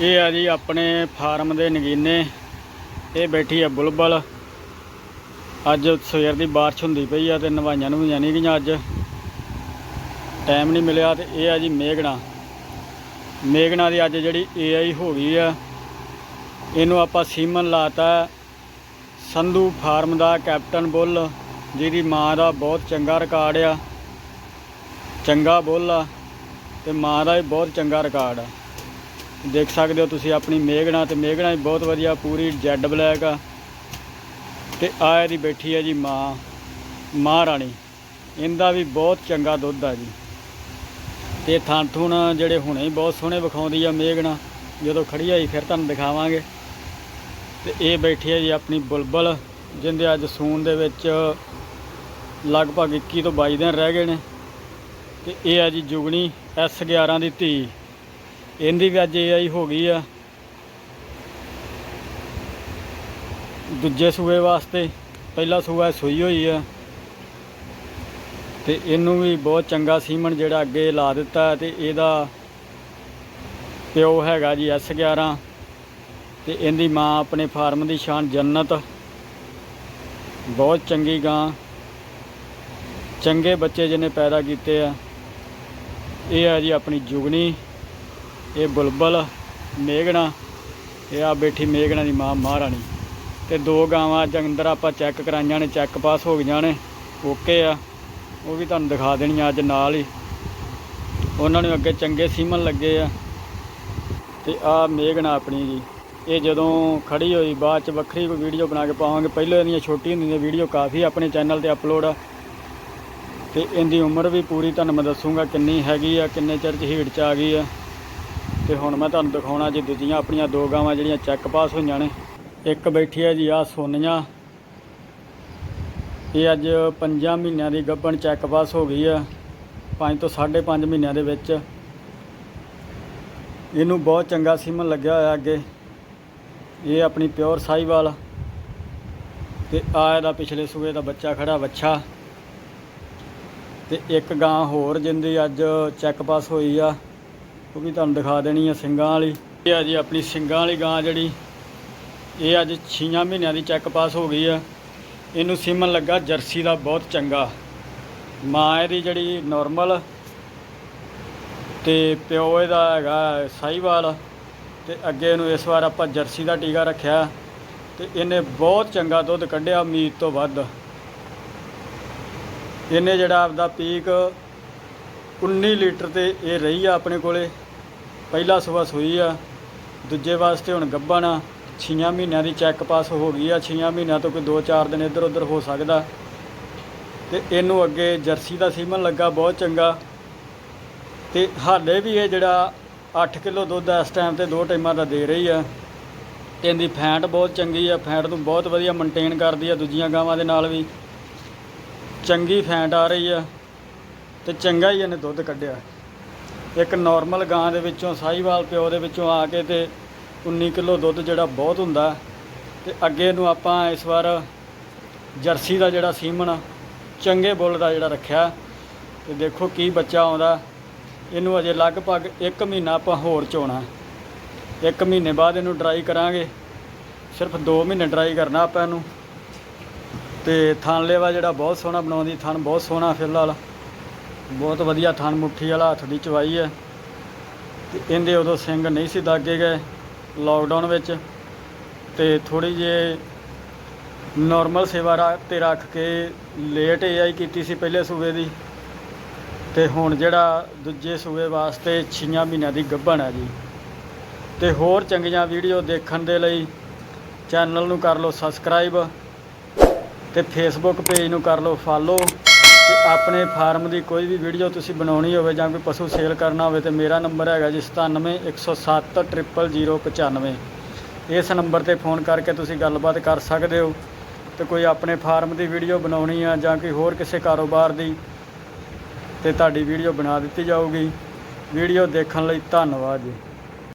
ਇਹ ਆ ਜੀ ਆਪਣੇ ਫਾਰਮ ਦੇ ਨਗੀਨੇ। ਇਹ ਬੈਠੀ ਆ ਬੁਲਬਲ। ਅੱਜ ਸਵੇਰ ਦੀ ਬਾਰਿਸ਼ ਹੁੰਦੀ ਪਈ ਆ ਤੇ ਨਵਾਈਆਂ ਨੂੰ ਨਹੀਂ ਗਈਆਂ ਅੱਜ। ਟਾਈਮ ਨਹੀਂ ਮਿਲਿਆ ਤੇ ਇਹ ਆ ਜੀ ਮੇਘਣਾ। ਮੇਘਣਾ ਦੀ ਅੱਜ ਜਿਹੜੀ ਏਆਈ ਹੋ ਗਈ ਆ, ਇਹਨੂੰ ਆਪਾਂ ਸੀਮਨ ਲਾਤਾ ਸੰਧੂ ਫਾਰਮ ਦਾ ਕੈਪਟਨ ਬੁੱਲ, ਜਿਹਦੀ ਮਾਂ ਦਾ ਬਹੁਤ ਚੰਗਾ ਰਿਕਾਰਡ ਆ। ਚੰਗਾ ਬੁੱਲ ਆ ਤੇ ਮਾਂ ਦਾ ਵੀ ਬਹੁਤ ਚੰਗਾ ਰਿਕਾਰਡ ਆ। ਦੇਖ ਸਕਦੇ ਹੋ ਤੁਸੀਂ ਆਪਣੀ ਮੇਘਣਾ ਤੇ ਮੇਘਣਾ ਵੀ ਬਹੁਤ ਵਧੀਆ, ਪੂਰੀ ਜੈਡ ਬਲੈਕ ਆ। ਤੇ ਆ ਇਹਦੀ ਬੈਠੀ ਹੈ ਜੀ ਮਾਂ ਮਹਾਰਾਣੀ ਇਹਦਾ ਵੀ ਬਹੁਤ ਚੰਗਾ ਦੁੱਧ ਆ ਜੀ। ਤੇ ਥਣ ਥੁਣ ਜਿਹੜੇ ਹੁਣੇ ਹੀ ਬਹੁਤ ਸੋਹਣੇ ਵਿਖਾਉਂਦੀ ਆ ਮੇਘਣਾ, ਜਦੋਂ ਖੜੀ ਆਈ ਫਿਰ ਤੁਹਾਨੂੰ ਦਿਖਾਵਾਂਗੇ। ਤੇ ਇਹ ਬੈਠੀ ਹੈ ਜੀ ਆਪਣੀ ਬੁਲਬੁਲ, ਜਿੰਦੇ ਅੱਜ ਸੂਨ ਦੇ ਵਿੱਚ ਲਗਭਗ 21 ਤੋਂ 22 ਦਿਨ ਰਹਿ ਗਏ ਨੇ। ਤੇ ਇਹ ਆ ਜੀ ਜੁਗਣੀ S11 ਦੀ ਧੀ। ਇਹਦੀ ਵੀ ਅੱਜ AI ਹੋ ਗਈ ਆ। ਦੂਜੇ ਸੂਏ ਵਾਸਤੇ ਪਹਿਲਾ ਸੂਆ ਸੂਈ ਹੋਈ ਆ। ਤੇ ਇਹਨੂੰ ਵੀ ਬਹੁਤ ਚੰਗਾ ਸੀਮਨ ਜਿਹੜਾ ਅੱਗੇ ਲਾ ਦਿੱਤਾ ਤੇ ਇਹਦਾ ਪਿਓ ਹੈਗਾ ਜੀ S11 ਤੇ ਇਹਦੀ ਮਾਂ ਆਪਣੇ ਫਾਰਮ ਦੀ ਸ਼ਾਨ ਜੰਨਤ। ਬਹੁਤ ਚੰਗੀ ਗਾਂ। ਚੰਗੇ ਬੱਚੇ ਜਿਹਨੇ ਪੈਦਾ ਕੀਤੇ ਆ। ਇਹ ਆ ਜੀ ਆਪਣੀ ਜੁਗਨੀ। ਇਹ ਬੁਲਬਲ, ਮੇਘਣਾ, ਇਹ ਆ ਬੈਠੀ ਮੇਘਣਾ ਦੀ ਮਾਂ ਮਹਾਰਾਣੀ। ਤੇ ਦੋ ਗਾਵਾਂ ਅੱਜ ਅੰਦਰ ਆਪਾਂ ਚੈੱਕ ਕਰਾਈਆਂ ਨੇ ਚੈੱਕ ਪਾਸ ਹੋ ਗਈਆਂ ਨੇ ਓਕੇ ਆ। ਉਹ ਵੀ ਤੁਹਾਨੂੰ ਦਿਖਾ ਦੇਣੀਆਂ ਅੱਜ ਨਾਲ ਹੀ। ਉਹਨਾਂ ਨੂੰ ਅੱਗੇ ਚੰਗੇ ਸੀਮਨ ਲੱਗੇ ਆ। ਤੇ ਆ ਮੇਘਣਾ ਆਪਣੀ ਜੀ। ਇਹ ਜਦੋਂ ਖੜੀ ਹੋਈ, ਬਾਅਦ ਚ ਵੱਖਰੀ ਕੋਈ ਵੀਡੀਓ ਬਣਾ ਕੇ ਪਾਵਾਂਗੇ। ਪਹਿਲਾਂ ਇਹਦੀਆਂ ਛੋਟੀ ਹੁੰਦੀਆਂ ਵੀਡੀਓ ਕਾਫੀ ਆਪਣੇ ਚੈਨਲ ਤੇ ਅਪਲੋਡ ਆ। ਤੇ ਇਹਦੀ ਉਮਰ ਵੀ ਪੂਰੀ ਤੁਹਾਨੂੰ ਮੈਂ ਦੱਸੂਗਾ ਕਿੰਨੀ ਹੈਗੀ ਆ, ਕਿੰਨੇ ਚਿਰ ਚ ਹੀਟ ਚ ਆ ਗਈ ਆ। ਤੇ ਹੁਣ ਮੈਂ ਤੁਹਾਨੂੰ ਦਿਖਾਉਣਾ ਜੀ ਦੂਜੀਆਂ ਆਪਣੀਆਂ ਦੋ ਗਾਵਾਂ ਜਿਹੜੀਆਂ ਚੈੱਕ ਪਾਸ ਹੋਈਆਂ ਨੇ। ਇੱਕ ਬੈਠੀ ਹੈ ਜੀ ਆ ਸੋਨੀਆ। ਇਹ ਅੱਜ 5 ਮਹੀਨਿਆਂ ਦੀ ਗੱਭਣ ਚੈੱਕ ਪਾਸ ਹੋ ਗਈ ਆ 5 ਤੋਂ 5.5 ਮਹੀਨਿਆਂ ਦੇ ਵਿੱਚ। ਇਹਨੂੰ ਬਹੁਤ ਚੰਗਾ ਸੀਮਨ ਲੱਗਿਆ ਹੋਇਆ ਅੱਗੇ। ਇਹ ਆਪਣੀ ਪਿਓਰ ਸਾਈਵਾਲ ਤੇ ਆ ਇਹਦਾ ਪਿਛਲੇ ਸੂਏ ਦਾ ਬੱਚਾ ਖੜਾ ਵੱਛਾ। ਤੇ ਇੱਕ ਗਾਂ ਹੋਰ ਜਿੰਦੀ ਅੱਜ ਚੈੱਕ ਪਾਸ ਹੋਈ ਆ। ਉਹ ਵੀ ਤੁਹਾਨੂੰ ਦਿਖਾ ਦੇਣੀ ਆ ਸਿੰਗਾਂ ਵਾਲੀ। ਇਹ ਆ ਜੀ ਆਪਣੀ ਸਿੰਗਾਂ ਵਾਲੀ ਗਾਂ ਜਿਹੜੀ। ਇਹ ਅੱਜ 6 ਮਹੀਨਿਆਂ ਦੀ ਚੈੱਕ ਪਾਸ ਹੋ ਗਈ ਆ। ਇਹਨੂੰ ਸੀਮਨ ਲੱਗਾ ਜਰਸੀ ਦਾ ਬਹੁਤ ਚੰਗਾ। ਮਾਂ ਇਹਦੀ ਜਿਹੜੀ ਨਾਰਮਲ ਤੇ ਪਿਓ ਇਹਦਾ ਹੈਗਾ ਸਾਈਵਾਲ ਤੇ ਅੱਗੇ ਇਹਨੂੰ ਇਸ ਵਾਰ ਆਪਾਂ ਜਰਸੀ ਦਾ ਟੀਕਾ ਰੱਖਿਆ। ਤੇ ਇਹਨੇ ਬਹੁਤ ਚੰਗਾ ਦੁੱਧ ਕੱਢਿਆ ਉਮੀਦ ਤੋਂ ਵੱਧ। ਇਹਨੇ ਜਿਹੜਾ ਆਪਦਾ ਪੀਕ 19 ਲੀਟਰ ਤੇ ਇਹ ਰਹੀ ਆ ਆਪਣੇ ਕੋਲੇ। ਪਹਿਲਾ ਸੂਆ ਸੂਈ ਆ, ਦੂਜੇ ਵਾਸਤੇ ਹੁਣ ਗੱਭਣ ਆ। 6 ਮਹੀਨਿਆਂ ਦੀ ਚੈੱਕ ਪਾਸ ਹੋ ਗਈ ਆ 6 ਮਹੀਨਿਆਂ ਤੋਂ ਕੋਈ 2-4 ਦਿਨ ਇੱਧਰ ਉੱਧਰ ਹੋ ਸਕਦਾ। ਤੇ ਇਹਨੂੰ ਅੱਗੇ ਜਰਸੀ ਦਾ ਸੀਮਨ ਲੱਗਾ, ਬਹੁਤ ਚੰਗਾ। ਤੇ ਹਾਲੇ ਵੀ ਇਹ ਜਿਹੜਾ 8 ਕਿਲੋ ਦੁੱਧ ਇਸ ਟਾਈਮ ਤੇ ਦੋ ਟਾਈਮਾਂ ਦਾ ਦੇ ਰਹੀ ਆ। ਤੇ ਇਹਦੀ ਫੈਂਟ ਬਹੁਤ ਚੰਗੀ ਆ, ਫੈਂਟ ਨੂੰ ਬਹੁਤ ਵਧੀਆ ਮੇਨਟੇਨ ਕਰਦੀ ਆ, ਦੂਜੀਆਂ ਗਾਵਾਂ ਦੇ ਨਾਲ ਵੀ। ਚੰਗੀ ਫੈਂਟ ਆ ਰਹੀ ਆ। ਤੇ ਚੰਗਾ ਹੀ ਇਹਨੇ ਦੁੱਧ ਕੱਢਿਆ। ਇੱਕ ਨਾਰਮਲ ਗਾਂ ਦੇ ਵਿੱਚੋਂ, ਸਾਹੀਵਾਲ ਪਿਓ ਦੇ ਵਿੱਚੋਂ ਆ ਕੇ ਤੇ 19 ਕਿਲੋ ਦੁੱਧ ਜਿਹੜਾ ਬਹੁਤ ਹੁੰਦਾ ਤੇ ਅੱਗੇ ਨੂੰ ਆਪਾਂ ਇਸ ਵਾਰ ਜਰਸੀ ਦਾ ਜਿਹੜਾ ਸੀਮਨ ਚੰਗੇ ਬੁੱਲ ਦਾ ਜਿਹੜਾ ਰੱਖਿਆ। ਤੇ ਦੇਖੋ ਕੀ ਬੱਚਾ ਆਉਂਦਾ। ਇਹਨੂੰ ਅਜੇ ਲਗਭਗ 1 ਮਹੀਨਾ ਆਪਾਂ ਹੋਰ ਚੋਣਾ ਇੱਕ ਮਹੀਨੇ ਬਾਅਦ ਇਹਨੂੰ ਡਰਾਈ ਕਰਾਂਗੇ। ਸਿਰਫ 2 ਮਹੀਨੇ ਡਰਾਈ ਕਰਨਾ ਆਪਾਂ ਇਹਨੂੰ। ਤੇ ਥਣ ਲੇਵਾ ਜਿਹੜਾ ਬਹੁਤ ਸੋਹਣਾ ਬਣਾਉਂਦੀ, ਥਣ ਬਹੁਤ ਸੋਹਣਾ ਫਿਲਹਾਲ। ਬਹੁਤ ਵਧੀਆ ਥਣ ਮੁੱਠੀ ਵਾਲਾ ਹੱਥ ਦੀ ਚਵਾਈ ਹੈ। ਤੇ ਇਹਦੇ ਉਦੋਂ ਸਿੰਘ ਨਹੀਂ ਸੀ ਦਾਗੇ ਗਏ ਲਾਕਡਾਊਨ ਵਿੱਚ। ਤੇ ਥੋੜੀ ਜੇ ਨਾਰਮਲ ਸੇਵਾ ਰਾ- ਤੇ ਰੱਖ ਕੇ ਲੇਟ ਏਆਈ ਕੀਤੀ ਸੀ ਪਹਿਲੇ ਸੂਬੇ ਦੀ। ਤੇ ਹੁਣ ਜਿਹੜਾ ਦੂਜੇ ਸੂਬੇ ਵਾਸਤੇ 6 ਮਹੀਨਿਆਂ ਦੀ ਗੱਭਣ ਹੈ ਜੀ। ਤੇ ਹੋਰ ਚੰਗੀਆਂ ਵੀਡੀਓ ਦੇਖਣ ਦੇ ਲਈ ਚੈਨਲ ਨੂੰ ਕਰ ਲਓ ਸਬਸਕ੍ਰਾਈਬ ਤੇ ਫੇਸਬੁੱਕ ਪੇਜ ਨੂੰ ਕਰ ਲਓ ਫਾਲੋ ਤੇ ਆਪਣੇ ਫਾਰਮ ਦੀ ਕੋਈ ਵੀ ਵੀਡੀਓ ਤੁਸੀਂ ਬਣਾਉਣੀ ਹੋਵੇ ਜਾਂ ਕੋਈ ਪਸ਼ੂ ਸੇਲ ਕਰਨਾ ਹੋਵੇ ਤੇ ਮੇਰਾ ਨੰਬਰ ਹੈਗਾ ਜੀ 97 107 ਇਸ ਨੰਬਰ ਤੇ ਫੋਨ ਕਰਕੇ ਤੁਸੀਂ ਗੱਲਬਾਤ ਕਰ ਸਕਦੇ ਹੋ ਤੇ ਕੋਈ ਆਪਣੇ ਫਾਰਮ ਦੀ ਵੀਡੀਓ ਬਣਾਉਣੀ ਆ ਜਾਂ ਕੋਈ ਹੋਰ ਕਿਸੇ ਕਾਰੋਬਾਰ ਦੀ ਤੇ ਤੁਹਾਡੀ ਵੀਡੀਓ ਬਣਾ ਦਿੱਤੀ ਜਾਊਗੀ। ਵੀਡੀਓ ਦੇਖਣ ਲਈ ਧੰਨਵਾਦ ਜੀ।